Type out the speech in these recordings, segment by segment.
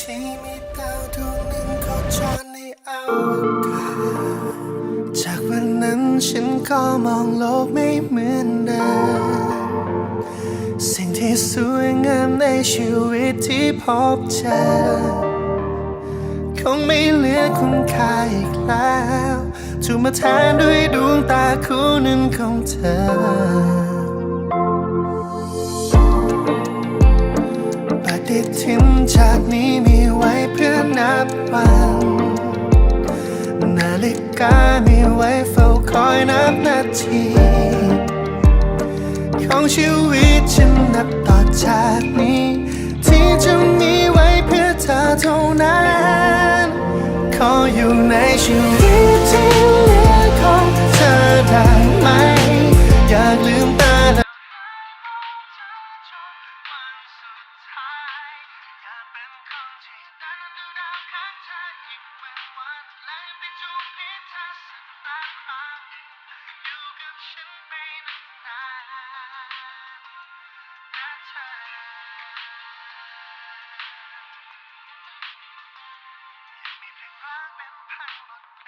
ที่มีดาวดวงหนึ่งโคจรในอวกาศจากวันนั้นฉันก็มองโลกไม่เหมือนเดิมสิ่งที่สวยงามในชีวิตที่พบเจอคงไม่เหลือคุณค่าอีกแล้วถูกมาแทนด้วยดวงตาคู่หนึ่งของเธอ บวัน นาฬิกามีไว้เฝ้าคอยนับนาทีของชีวิตฉันนับต่อจากนี้ ที่จะมีไว้เพื่อเธอเท่านั้น ขออยู่ในชีวิตที่เหลือของเธอได้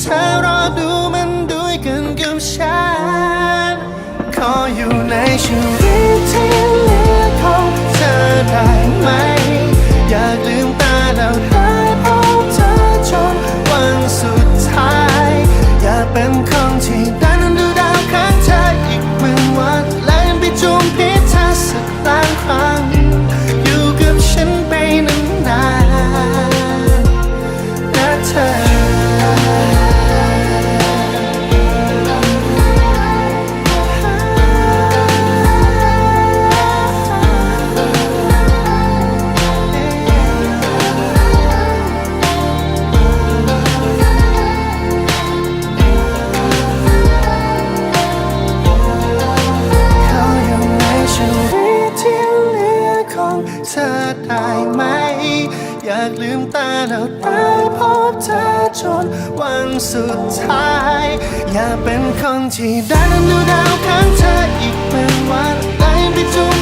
เธอรอดูมันด้วยกันกับฉัน ขออยู่ในชีวิตที่เหลือของเธอได้ไหม อยากลืมตาแล้ว เธอได้ไหม อยากลืมตาแล้วได้พบเธอจนวันสุดท้าย อยากเป็นคนที่ได้นั่งดูดาวข้างเธออีกเป็นวันไล่ไปจู